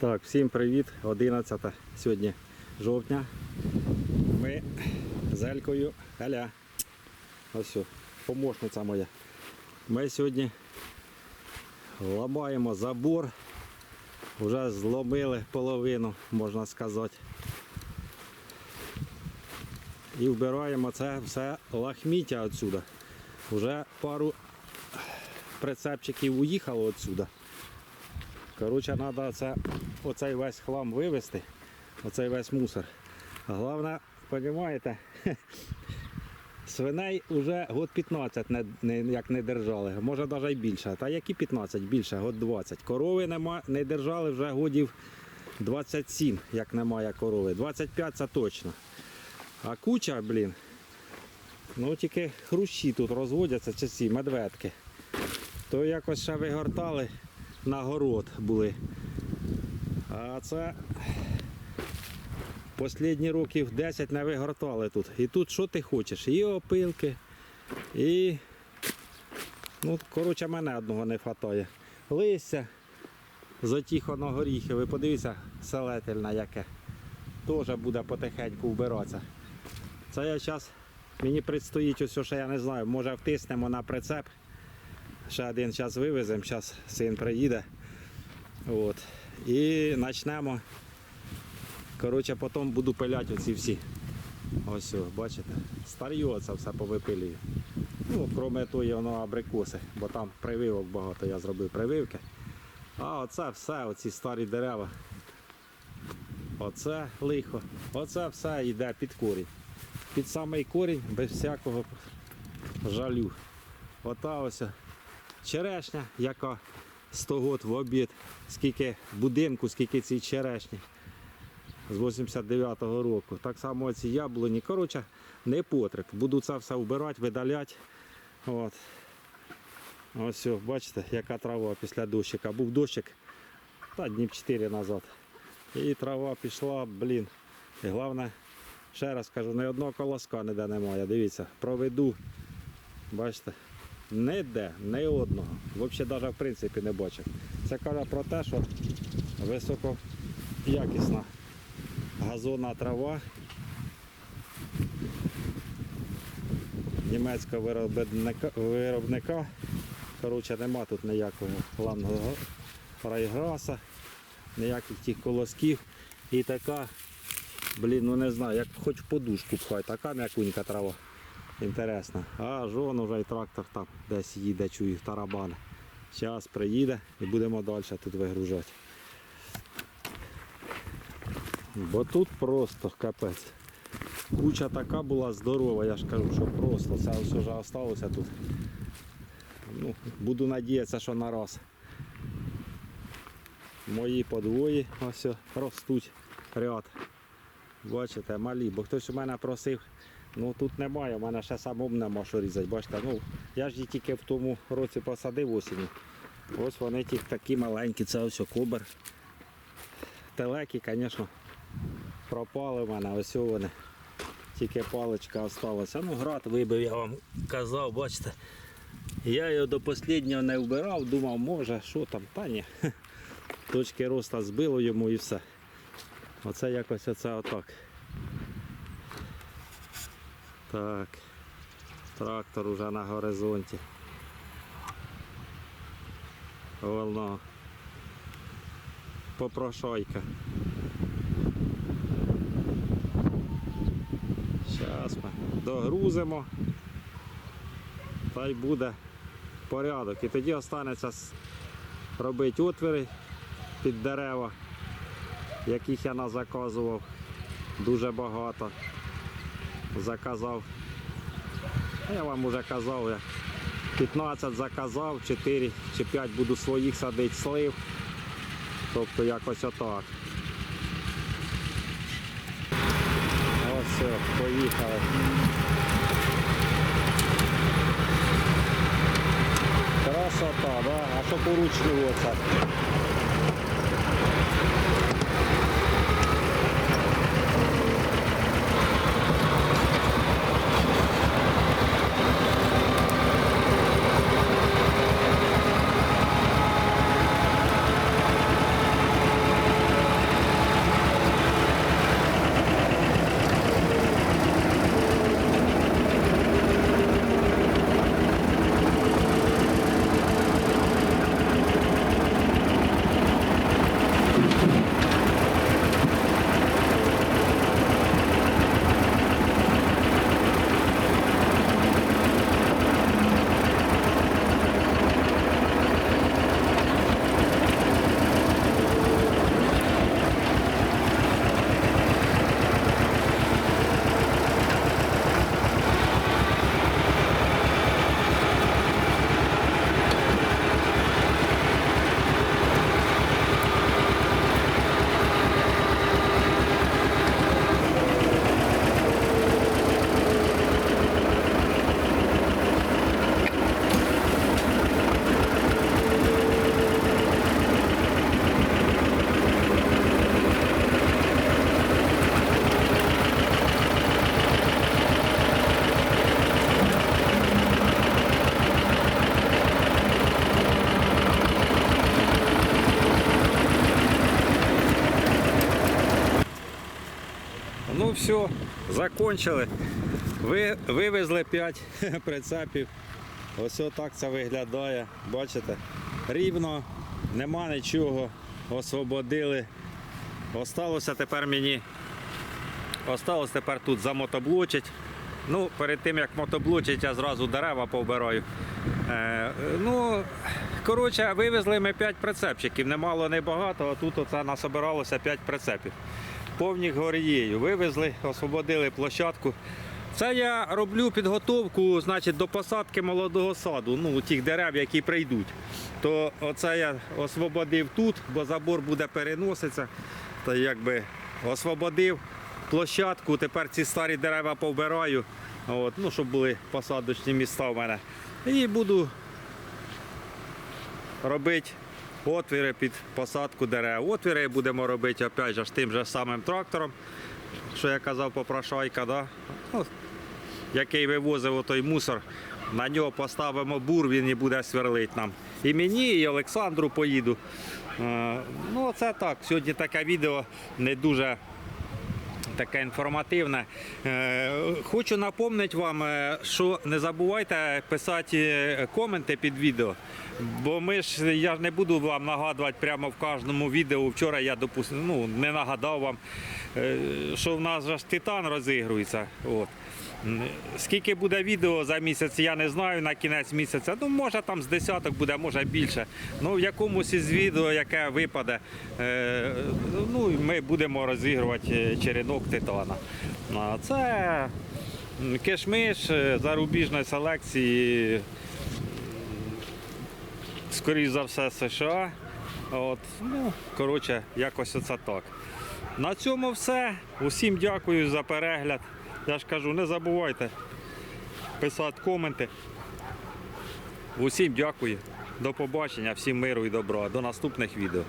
Так, всім привіт. 11 сьогодні жовтня. Ми з Елькою. Еля. Ось помощниця моя. Ми сьогодні ламаємо забор. Вже зломили половину, можна сказати. І вбираємо це все лахміття відсюди. Вже пару прицепчиків уїхало відсюди. Коротше, треба це, оцей весь хлам вивезти, оцей весь мусор. Головне, розумієте, свиней вже год 15 не, не, як не держали, може навіть більше. Та які 15, більше, год 20. Корови нема, не держали вже годів 27, як немає корови. 25 це точно. А куча, блін, ну тільки хрущі тут розводяться, чи ці медведки. То якось ще вигортали на город були. А це останні років 10 не вигортали тут. І тут що ти хочеш? І опилки, і. Ну, коротше, мене одного не вистачає. Листя затіхо на горіхи. Ви подивіться, селетельне яке. Теж буде потихеньку вбиратися. Це я зараз, мені предстоїть ось, що я не знаю, може втиснемо на прицеп. Ще один час вивеземо, зараз син приїде. От. І почнемо. Коротше, потім буду пиляти оці всі. Ось, о, бачите? Старьо це все повипилюю. Ну, крім тої, воно абрикоси, бо там прививок багато, я зробив прививки. А оце все, оці старі дерева. Оце лихо. Оце все йде під корінь. Під самий корінь без всякого жалю. Ота ось черешня, яка 100 год в обід, скільки будинку, скільки цій черешні з 89-го року. Так само ці яблуні. Коротше, не потріб. Буду це все вбирати, видаляти. От. Ось, бачите, яка трава після дощика. Був дощик та днів 4 назад. І трава пішла, блін. І головне, ще раз кажу, ні одного колоска ніде немає. Дивіться, проведу. Бачите? Ніде, ні одного. Взагалі навіть в принципі не бачив. Це каже про те, що високоякісна газонна трава німецького виробника, виробника. Коротше, нема тут ніякого главного райграса, ніяких тих колосків. І така, блін, ну не знаю, як хоч подушку пхай, така м'якунька трава. Інтересно. А жон уже і трактор там десь їде, чую тарабан. Зараз приїде і будемо далі тут вигружати. Бо тут просто капець. Куча така була здорова, я ж кажу, що просто це ось вже залишилося тут. Ну, буду надіятися, що на раз. Мої подвої ось ростуть ряд. Бачите, малі, бо хтось у мене просив, ну тут немає, у мене ще самому нема що різати. Бачите, ну я ж її тільки в тому році посадив осінню. Ось вони ті такі маленькі, це ось кобер. Телеки, звісно, пропали в мене, ось вони. Тільки паличка залишилася. Ну, град вибив, я вам казав, бачите. Я його до останнього не вбирав, думав, може, що там, та ні. Точки росту збило йому і все. Оце якось оце отак. Так. Трактор уже на горизонті. Воно. Попрошайка. Зараз ми догрузимо. Та й буде порядок. І тоді останеться робити отвіри під дерева, яких я назаказував дуже багато. Заказав. Я вам вже казав, я 15 заказав, 4 чи 5 буду своїх садити слив. Тобто якось отак. Ось все, поїхали. Красота, да? А що поручні оце? Все, закончили. Ви, вивезли 5 прицепів. Ось так це виглядає. Бачите? Рівно, нема нічого. Освободили. Осталося тепер мені. Осталось тепер тут замотоблочить. Ну, перед тим як мотоблочить, я зразу дерева повбираю. Е, ну, коротше, вивезли ми 5 прицепчиків. Немало, не багато, а тут оце насобиралося 5 прицепів. Повні горією. Вивезли, освободили площадку. Це я роблю підготовку значить, до посадки молодого саду, ну, тих дерев, які прийдуть. То оце я освободив тут, бо забор буде переноситися. Та якби освободив площадку, тепер ці старі дерева повбираю, от, ну, щоб були посадочні міста в мене. І буду робити отвіри під посадку дерев. Отвіри будемо робити опять же, тим же самим трактором, що я казав попрошайка, да? ну, який вивозив той мусор. На нього поставимо бур, він і буде сверлити нам. І мені, і Олександру поїду. Е, Ну, це так. Сьогодні таке відео не дуже таке інформативне. Е, Хочу напомнити вам, е, що не забувайте писати е, коменти під відео. Бо ми ж я ж не буду вам нагадувати прямо в кожному відео. Вчора я допустим, ну, не нагадав вам, що в нас ж титан розігрується. От. Скільки буде відео за місяць, я не знаю на кінець місяця. Ну, може там з десяток буде, може більше. Ну, в якомусь із відео, яке випаде, е, ну, ми будемо розігрувати е, черенок титана. Це кишмиш е, зарубіжної селекції, скоріш за все, США. От, ну, коротше, якось оце так. На цьому все. Усім дякую за перегляд. Я ж кажу, не забувайте писати коменти. Усім дякую. До побачення, всім миру і добра. До наступних відео.